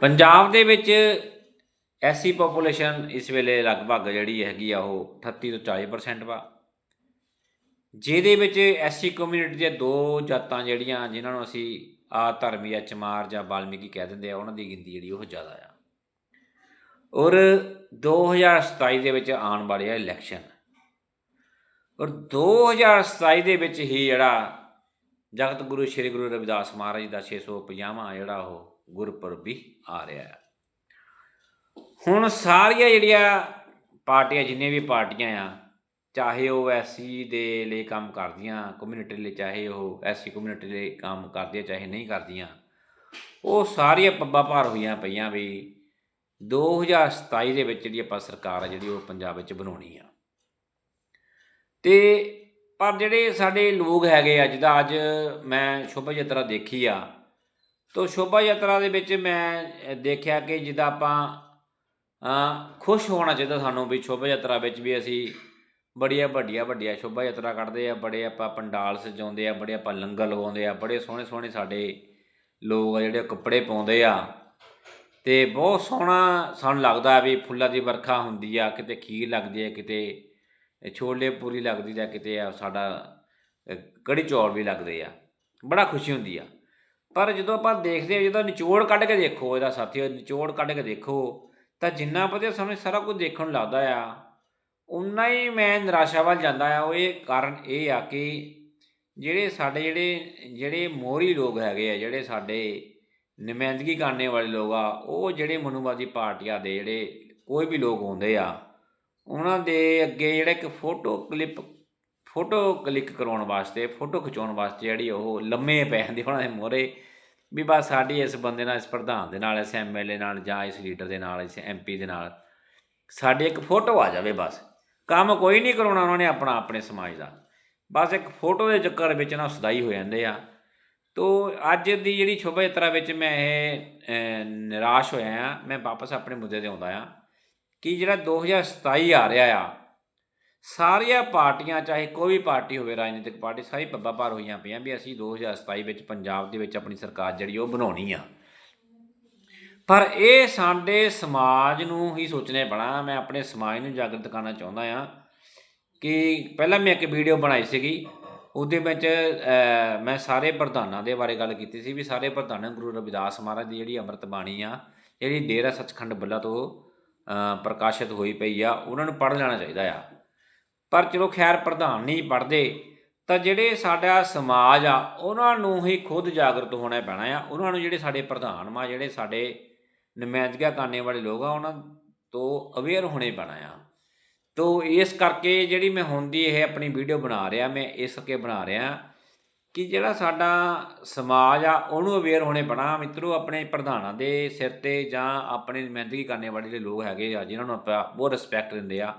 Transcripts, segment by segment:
ਪੰਜਾਬ ਦੇ ਵਿੱਚ ਐਸੀ ਪੋਪੂਲੇਸ਼ਨ ਇਸ ਵੇਲੇ ਲਗਭਗ ਜਿਹੜੀ ਹੈਗੀ ਆ ਉਹ 38 ਤੋਂ 40% ਵਾ। ਜਿਹਦੇ ਵਿੱਚ ਐਸੀ ਕਮਿਊਨਿਟੀ ਦੀਆਂ ਦੋ ਜਾਤਾਂ ਜਿਹੜੀਆਂ, ਜਿਨ੍ਹਾਂ ਨੂੰ ਅਸੀਂ ਆ ਧਰਮੀ ਜਾਂ ਚਮਾਰ ਜਾਂ ਬਾਲਮੀਕੀ ਕਹਿ ਦਿੰਦੇ ਆ, ਉਹਨਾਂ ਦੀ ਗਿਣਤੀ ਜਿਹੜੀ ਉਹ ਜ਼ਿਆਦਾ ਆ। ਔਰ 2027 ਦੇ ਵਿੱਚ ਆਉਣ ਵਾਲੇ ਆ ਇਲੈਕਸ਼ਨ ਔਰ 2027 ਦੇ ਵਿੱਚ ਹੀ ਜਿਹੜਾ ਜਗਤ ਗੁਰੂ ਸ੍ਰੀ ਗੁਰੂ ਰਵਿਦਾਸ ਮਹਾਰਾਜ ਜੀ ਦਾ 650ਵਾਂ ਜਿਹੜਾ ਉਹ ਗੁਰਪੁਰਬ ਵੀ ਆ ਰਿਹਾ ਹੈ। ਹੁਣ ਸਾਰੀਆਂ ਜਿਹੜੀਆਂ ਪਾਰਟੀਆਂ ਜਿੰਨੇ ਵੀ ਪਾਰਟੀਆਂ ਆ, ਚਾਹੇ ਉਹ ਐਸੀ ਦੇ ਲਈ ਕੰਮ ਕਰਦੀਆਂ ਕਮਿਊਨਿਟੀ ਲਈ, ਚਾਹੇ ਉਹ ਐਸੀ ਕਮਿਊਨਿਟੀ ਲਈ ਕੰਮ ਕਰਦੀਆਂ, ਚਾਹੇ ਨਹੀਂ ਕਰਦੀਆਂ, ਉਹ ਸਾਰੀਆਂ ਪੱਬਾਂ ਭਾਰ ਹੋਈਆਂ ਪਈਆਂ ਵੀ 2027 ਦੇ ਵਿੱਚ ਜਿਹੜੀ ਆਪਾਂ ਸਰਕਾਰ ਆ, ਜਿਹੜੀ ਉਹ ਪੰਜਾਬ ਵਿੱਚ ਬਣਾਉਣੀ ਆ। ਤੇ ਪਰ ਜਿਹੜੇ ਸਾਡੇ ਲੋਕ ਹੈਗੇ ਆ, ਜਿੱਦਾਂ ਅੱਜ ਮੈਂ ਸ਼ੁਭ ਯਾਤਰਾ ਦੇਖੀ ਆ ਤੋ ਸ਼ੋਭਾ ਯਾਤਰਾ ਦੇ ਵਿੱਚ ਮੈਂ ਦੇਖਿਆ ਕਿ ਜਿੱਦਾਂ ਆਪਾਂ ਖੁਸ਼ ਹੋਣਾ ਚਾਹੀਦਾ ਸਾਨੂੰ ਵੀ ਸ਼ੋਭਾ ਯਾਤਰਾ ਵਿੱਚ ਵੀ ਅਸੀਂ ਬੜੀਆਂ ਵੱਡੀਆਂ ਵੱਡੀਆਂ ਸ਼ੋਭਾ ਯਾਤਰਾ ਕੱਢਦੇ ਆ, ਬੜੇ ਆਪਾਂ ਪੰਡਾਲ ਸਜਾਉਂਦੇ ਆ, ਬੜੇ ਆਪਾਂ ਲੰਗਰ ਲਗਾਉਂਦੇ ਆ, ਬੜੇ ਸੋਹਣੇ ਸੋਹਣੇ ਸਾਡੇ ਲੋਕ ਆ ਜਿਹੜੇ ਕੱਪੜੇ ਪਾਉਂਦੇ ਆ। ਤੇ ਬਹੁਤ ਸੋਹਣਾ ਸਾਨੂੰ ਲੱਗਦਾ ਵੀ ਫੁੱਲਾਂ ਦੀ ਵਰਖਾ ਹੁੰਦੀ ਆ, ਕਿਤੇ ਖੀਰ ਲੱਗਦੀ ਆ, ਕਿਤੇ ਛੋਲੇ ਪੂਰੀ ਲੱਗਦੀ ਆ ਕਿਤੇ ਆ ਸਾਡਾ ਕੜੀ ਚੌਲ ਵੀ ਲੱਗਦੇ ਆ। ਬੜਾ ਖੁਸ਼ੀ ਹੁੰਦੀ ਆ। ਪਰ ਜਦੋਂ ਆਪਾਂ ਦੇਖਦੇ ਹਾਂ, ਜਦੋਂ ਨਿਚੋੜ ਕੱਢ ਕੇ ਦੇਖੋ ਇਹਦਾ ਸਾਥੀਓ, ਨਿਚੋੜ ਕੱਢ ਕੇ ਦੇਖੋ, ਤਾਂ ਜਿੰਨਾ ਵਧੀਆ ਸਾਨੂੰ ਸਾਰਾ ਕੁਝ ਦੇਖਣ ਨੂੰ ਲੱਗਦਾ ਆ ਉਨਾ ਹੀ ਮੈਂ ਨਿਰਾਸ਼ਾ ਵੱਲ ਜਾਂਦਾ ਆ। ਉਹ ਇਹ ਕਾਰਨ ਇਹ ਆ ਕਿ ਜਿਹੜੇ ਸਾਡੇ ਜਿਹੜੇ ਜਿਹੜੇ ਮੋਹਰੀ ਲੋਕ ਹੈਗੇ ਆ, ਜਿਹੜੇ ਸਾਡੇ ਨੁਮਾਇੰਦਗੀ ਕਰਨੇ ਵਾਲੇ ਲੋਕ ਆ, ਉਹ ਜਿਹੜੇ ਮਨੂਵਾਦੀ ਪਾਰਟੀਆਂ ਦੇ ਜਿਹੜੇ ਕੋਈ ਵੀ ਲੋਕ ਆਉਂਦੇ ਆ, ਉਹਨਾਂ ਦੇ ਅੱਗੇ ਜਿਹੜਾ ਇੱਕ ਫੋਟੋ ਕਲਿੱਪ ਫੋਟੋ ਕਲਿੱਕ ਕਰਾਉਣ ਵਾਸਤੇ, ਫੋਟੋ ਖਿਚਾਉਣ ਵਾਸਤੇ ਜਿਹੜੀ ਉਹ ਲੰਮੇ ਪੈ ਜਾਂਦੇ ਉਹਨਾਂ ਦੇ ਮੋਹਰੇ, ਵੀ ਬਸ ਸਾਡੀ ਇਸ ਬੰਦੇ ਨਾਲ, ਇਸ ਪ੍ਰਧਾਨ ਦੇ ਨਾਲ, ਇਸ ਐਮਐਲਏ ਨਾਲ ਜਾਂ ਇਸ ਲੀਡਰ ਦੇ ਨਾਲ, ਇਸ ਐਮਪੀ ਦੇ ਨਾਲ ਸਾਡੀ ਇੱਕ ਫੋਟੋ ਆ ਜਾਵੇ ਬਸ। ਕੰਮ ਕੋਈ ਨਹੀਂ ਕਰਾਉਣਾ ਉਹਨਾਂ ਨੇ ਆਪਣਾ, ਆਪਣੇ ਸਮਾਜ ਦਾ। ਬਸ ਇੱਕ ਫੋਟੋ ਦੇ ਚੱਕਰ ਵਿੱਚ ਨਾ ਸਦਾਈ ਹੋ ਜਾਂਦੇ ਆ। ਤੋ ਅੱਜ ਦੀ ਜਿਹੜੀ ਸ਼ੋਭਾ ਯਾਤਰਾ ਵਿੱਚ ਮੈਂ ਇਹ ਨਿਰਾਸ਼ ਹੋਇਆ ਆ, ਮੈਂ ਵਾਪਸ ਆਪਣੇ ਮੁੱਦੇ ਤੇ ਆਉਂਦਾ ਆ ਕਿ ਜਿਹੜਾ 2027 ਆ ਰਿਹਾ ਆ ਸਾਰੀਆਂ ਪਾਰਟੀਆਂ, ਚਾਹੇ ਕੋਈ ਵੀ ਪਾਰਟੀ ਹੋਵੇ, ਰਾਜਨੀਤਿਕ ਪਾਰਟੀ, ਸਾਰੀ ਪੱਬਾਂ ਭਾਰ ਹੋਈਆਂ ਪਈਆਂ ਵੀ ਅਸੀਂ 2027 ਵਿੱਚ ਪੰਜਾਬ ਦੇ ਵਿੱਚ ਆਪਣੀ ਸਰਕਾਰ ਜਿਹੜੀ ਉਹ ਬਣਾਉਣੀ ਆ। ਪਰ ਇਹ ਸਾਡੇ ਸਮਾਜ ਨੂੰ ਹੀ ਸੋਚਣੇ ਪੈਣਾ, ਮੈਂ ਆਪਣੇ ਸਮਾਜ ਨੂੰ ਜਾਗਰਤ ਕਰਨਾ ਚਾਹੁੰਦਾ ਆ ਕਿ ਪਹਿਲਾਂ ਮੈਂ ਇੱਕ ਵੀਡੀਓ ਬਣਾਈ ਸੀਗੀ, ਉਹਦੇ ਵਿੱਚ ਮੈਂ ਸਾਰੇ ਪ੍ਰਧਾਨਾਂ ਦੇ ਬਾਰੇ ਗੱਲ ਕੀਤੀ ਸੀ ਵੀ ਸਾਰੇ ਪ੍ਰਧਾਨਾਂ ਗੁਰੂ ਰਵਿਦਾਸ ਮਹਾਰਾਜ ਦੀ ਜਿਹੜੀ ਅੰਮ੍ਰਿਤ ਬਾਣੀ ਆ, ਜਿਹੜੀ ਡੇਰਾ ਸੱਚਖੰਡ ਬੱਲਾ ਤੋਂ ਪ੍ਰਕਾਸ਼ਿਤ ਹੋਈ ਪਈ ਆ, ਉਹਨਾਂ ਨੂੰ ਪੜ੍ਹ ਲੈਣਾ ਚਾਹੀਦਾ ਆ। ਪਰ ਚਲੋ ਖੈਰ ਪ੍ਰਧਾਨ ਨਹੀਂ ਪੜ੍ਹਦੇ, ਤਾਂ ਜਿਹੜੇ ਸਾਡਾ ਸਮਾਜ ਆ, ਉਹਨਾਂ ਨੂੰ ਹੀ ਖੁਦ ਜਾਗਰੂਕ ਹੋਣਾ ਪੈਣਾ ਆ। ਉਹਨਾਂ ਨੂੰ ਜਿਹੜੇ ਸਾਡੇ ਪ੍ਰਧਾਨ ਮਾ ਜਿਹੜੇ ਸਾਡੇ ਨੁਮਾਇੰਦਗੀਆਂ ਕਰਨੇ ਵਾਲੇ ਲੋਕ ਆ, ਉਹਨਾਂ ਤੋਂ ਅਵੇਅਰ ਹੋਣੇ ਪੈਣਾ ਆ। ਤੋ ਇਸ ਕਰਕੇ ਜਿਹੜੀ ਮੈਂ ਹੁਣ ਦੀ ਇਹ ਆਪਣੀ ਵੀਡੀਓ ਬਣਾ ਰਿਹਾ, ਮੈਂ ਇਸ ਕਰਕੇ ਬਣਾ ਰਿਹਾ ਕਿ ਜਿਹੜਾ ਸਾਡਾ ਸਮਾਜ ਆ, ਉਹਨੂੰ ਅਵੇਅਰ ਹੋਣੇ ਪੈਣਾ। ਮਿੱਤਰੋ, ਆਪਣੇ ਪ੍ਰਧਾਨਾਂ ਦੇ ਸਿਰ ਤੇ ਜਾਂ ਆਪਣੇ ਨੁਮਾਇੰਦਗੀ ਕਰਨੇ ਵਾਲੇ ਜਿਹੜੇ ਲੋਕ ਹੈਗੇ ਆ, ਜਿਨ੍ਹਾਂ ਨੂੰ ਆਪਾਂ ਬਹੁਤ ਰਿਸਪੈਕਟ ਦਿੰਦੇ ਆ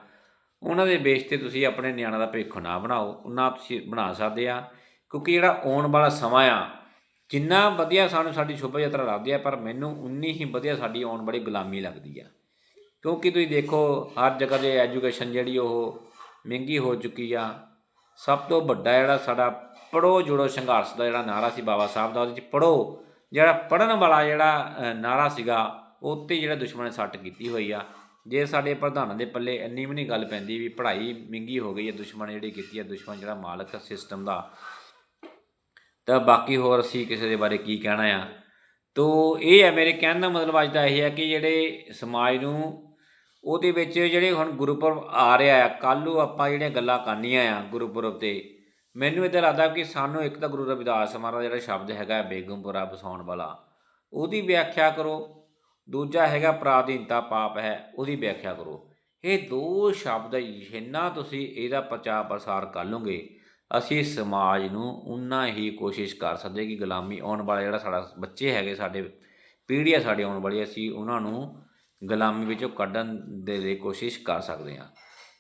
ਉਹਨਾਂ ਦੇ ਬੇਸ ਤੇ ਤੁਸੀਂ ਆਪਣੇ ਨਿਆਣਾ ਦਾ ਭਵਿੱਖ ਨਾ ਬਣਾਓ ਉਹਨਾਂ ਤੁਸੀਂ ਬਣਾ ਸਕਦੇ ਆ। ਕਿਉਂਕਿ ਜਿਹੜਾ ਆਉਣ ਵਾਲਾ ਸਮਾਂ ਆ ਜਿੰਨਾ ਵਧੀਆ ਸਾਨੂੰ ਸਾਡੀ ਸ਼ੁਭ ਯਾਤਰਾ ਲੱਗਦੀ ਆ ਪਰ ਮੈਨੂੰ ਉਨੀ ਹੀ ਵਧੀਆ ਸਾਡੀ ਆਉਣ ਵਾਲੀ ਗੁਲਾਮੀ ਲੱਗਦੀ ਆ। ਕਿਉਂਕਿ ਤੁਸੀਂ ਦੇਖੋ ਹਰ ਜਗ੍ਹਾ ਤੇ ਐਜੂਕੇਸ਼ਨ ਜਿਹੜੀ ਉਹ ਮਹਿੰਗੀ ਹੋ ਚੁੱਕੀ ਆ। ਸਭ ਤੋਂ ਵੱਡਾ ਜਿਹੜਾ ਸਾਡਾ ਪੜੋ ਜੁੜੋ ਸੰਘਰਸ਼ ਦਾ ਜਿਹੜਾ ਨਾਰਾ ਸੀ ਬਾਬਾ ਸਾਹਿਬ ਦਾ ਉਹਦੇ ਚ ਪੜੋ ਜਿਹੜਾ ਪੜਨ ਵਾਲਾ ਜਿਹੜਾ ਅ, ਨਾਰਾ ਸੀਗਾ ਉੱਤੇ ਜਿਹੜਾ ਦੁਸ਼ਮਣ ਨੇ ਸੱਟ ਕੀਤੀ ਹੋਈ ਆ। ਜੇ ਸਾਡੇ ਪ੍ਰਧਾਨਾਂ ਦੇ ਪੱਲੇ ਇੰਨੀ ਵੀ ਨਹੀਂ ਗੱਲ ਪੈਂਦੀ ਵੀ ਪੜ੍ਹਾਈ ਮਹਿੰਗੀ ਹੋ ਗਈ ਹੈ, ਦੁਸ਼ਮਣ ਜਿਹੜੀ ਕੀਤੀ ਹੈ, ਦੁਸ਼ਮਣ ਜਿਹੜਾ ਮਾਲਕ ਹੈ ਸਿਸਟਮ ਦਾ, ਤਾਂ ਬਾਕੀ ਹੋਰ ਅਸੀਂ ਕਿਸੇ ਦੇ ਬਾਰੇ ਕੀ ਕਹਿਣਾ ਆ? ਤੋ ਇਹ ਹੈ, ਮੇਰੇ ਕਹਿਣ ਦਾ ਮਤਲਬ ਅੱਜ ਦਾ ਇਹ ਹੈ ਕਿ ਜਿਹੜੇ ਸਮਾਜ ਨੂੰ ਉਹਦੇ ਵਿੱਚ ਜਿਹੜੇ ਹੁਣ ਗੁਰਪੁਰਬ ਆ ਰਿਹਾ ਆ, ਕੱਲ੍ਹ ਨੂੰ ਆਪਾਂ ਜਿਹੜੀਆਂ ਗੱਲਾਂ ਕਰਨੀਆਂ ਆ ਗੁਰਪੁਰਬ ਤੇ, ਮੈਨੂੰ ਇਦਾਂ ਲੱਗਦਾ ਕਿ ਸਾਨੂੰ ਇੱਕ ਤਾਂ ਗੁਰੂ ਰਵਿਦਾਸ ਮਹਾਰਾਜ ਜਿਹੜਾ ਸ਼ਬਦ ਹੈਗਾ, ਬੇਗਮਪੁਰਾ ਬਸਾਉਣ ਵਾਲਾ, ਉਹਦੀ ਵਿਆਖਿਆ ਕਰੋ। ਦੂਜਾ ਹੈਗਾ ਪ੍ਰਾਧੀਨਤਾ ਪਾਪ ਹੈ, ਉਹਦੀ ਵਿਆਖਿਆ ਕਰੋ। ਇਹ ਦੋ ਸ਼ਬਦ ਜਿੰਨਾ ਤੁਸੀਂ ਇਹਦਾ ਪ੍ਰਚਾਰ ਪ੍ਰਸਾਰ ਕਰ ਲਓਗੇ, ਅਸੀਂ ਸਮਾਜ ਨੂੰ ਉਨਾ ਹੀ ਕੋਸ਼ਿਸ਼ ਕਰ ਸਕਦੇ ਕਿ ਗੁਲਾਮੀ ਆਉਣ ਵਾਲਾ ਜਿਹੜਾ ਸਾਡਾ ਬੱਚੇ ਹੈਗੇ, ਸਾਡੇ ਪੀੜ੍ਹੀ ਆ ਸਾਡੇ ਆਉਣ ਵਾਲੀ, ਅਸੀਂ ਉਹਨਾਂ ਨੂੰ ਗੁਲਾਮੀ ਵਿੱਚੋਂ ਕੱਢਣ ਦੇ ਲਈ ਕੋਸ਼ਿਸ਼ ਕਰ ਸਕਦੇ ਹਾਂ।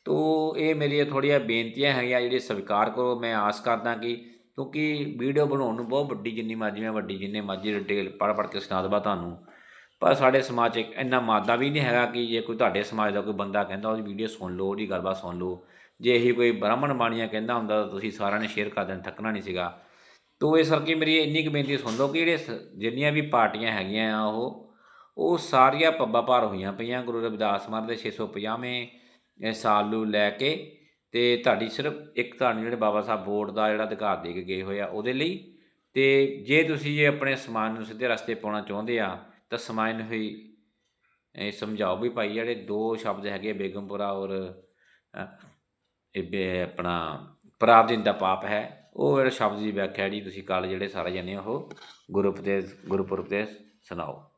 ਤੋ ਇਹ ਮੇਰੀਆਂ ਥੋੜ੍ਹੀਆਂ ਬੇਨਤੀਆਂ ਹੈਗੀਆਂ, ਜਿਹੜੇ ਸਵੀਕਾਰ ਕਰੋ, ਮੈਂ ਆਸ ਕਰਦਾ ਕਿ ਕਿਉਂਕਿ ਵੀਡੀਓ ਬਣਾਉਣ ਨੂੰ ਬਹੁਤ ਵੱਡੀ ਜਿੰਨੀ ਮਰਜ਼ੀ, ਮੈਂ ਵੱਡੀ ਜਿੰਨੇ ਮਰਜ਼ੀ ਡਿਟੇਲ ਪੜ੍ਹ ਪੜ੍ਹ ਕੇ ਸੁਣਾ ਦਵਾ ਤੁਹਾਨੂੰ ਪਰ ਸਾਡੇ ਸਮਾਜ 'ਚ ਇੰਨਾ ਮਾਦਾ ਵੀ ਨਹੀਂ ਹੈਗਾ ਕਿ ਜੇ ਕੋਈ ਤੁਹਾਡੇ ਸਮਾਜ ਦਾ ਕੋਈ ਬੰਦਾ ਕਹਿੰਦਾ ਉਹਦੀ ਵੀਡੀਓ ਸੁਣ ਲਓ, ਉਹਦੀ ਗੱਲਬਾਤ ਸੁਣ ਲਓ। ਜੇ ਇਹੀ ਕੋਈ ਬ੍ਰਾਹਮਣ ਬਾਣੀਆਂ ਕਹਿੰਦਾ ਹੁੰਦਾ ਤਾਂ ਤੁਸੀਂ ਸਾਰਿਆਂ ਨੇ ਸ਼ੇਅਰ ਕਰ ਦੇਣ, ਥੱਕਣਾ ਨਹੀਂ ਸੀਗਾ। ਤੋ ਇਸ ਕਰਕੇ ਮੇਰੀ ਇੰਨੀ ਕੁ ਬੇਨਤੀ ਸੁਣ ਲਓ ਕਿ ਜਿਹੜੇ ਸ- ਜਿੰਨੀਆਂ ਵੀ ਪਾਰਟੀਆਂ ਹੈਗੀਆਂ ਆ ਉਹ ਉਹ ਸਾਰੀਆਂ ਪੱਬਾਂ ਭਾਰ ਹੋਈਆਂ ਪਈਆਂ, ਗੁਰੂ ਰਵਿਦਾਸ ਮਹਾਰਾਜ ਦੇ 650ਵੇਂ ਇਹ ਸਾਲ ਨੂੰ ਲੈ ਕੇ ਤੇ ਤੁਹਾਡੀ ਸਿਰਫ ਇੱਕ ਤੁਹਾਨੂੰ ਜਿਹੜੇ ਬਾਬਾ ਸਾਹਿਬ ਬੋਰਡ ਦਾ ਜਿਹੜਾ ਅਧਿਕਾਰ ਦੇ ਕੇ ਗਏ ਹੋਏ ਆ ਉਹਦੇ ਲਈ। ਤੇ ਜੇ ਤੁਸੀਂ ਇਹ ਆਪਣੇ ਸਮਾਜ ਨੂੰ ਸਿੱਧੇ ਰਸਤੇ ਪਾਉਣਾ ਚਾਹੁੰਦੇ ਆ ਤਾਂ ਸਮਾਜ ਨੂੰ ਇਹ ਸਮਝਾਓ ਵੀ ਭਾਈ ਜਿਹੜੇ ਦੋ ਸ਼ਬਦ ਹੈਗੇ ਬੇਗਮਪੁਰਾ ਔਰ ਇਹ ਬੇ- ਆਪਣਾ ਪ੍ਰਾਪਦਿਨ ਦਾ ਪਾਪ ਹੈ, ਉਹ ਜਿਹੜਾ ਸ਼ਬਦ ਦੀ ਵਿਆਖਿਆ ਜਿਹੜੀ ਤੁਸੀਂ ਕੱਲ ਜਿਹੜੇ ਸਾਰੇ ਜਾਣੇ ਉਹ ਗੁਰੂ ਉਪਦੇਸ਼ ਗੁਰੂ ਉਪਦੇਸ਼ ਸੁਣਾਓ।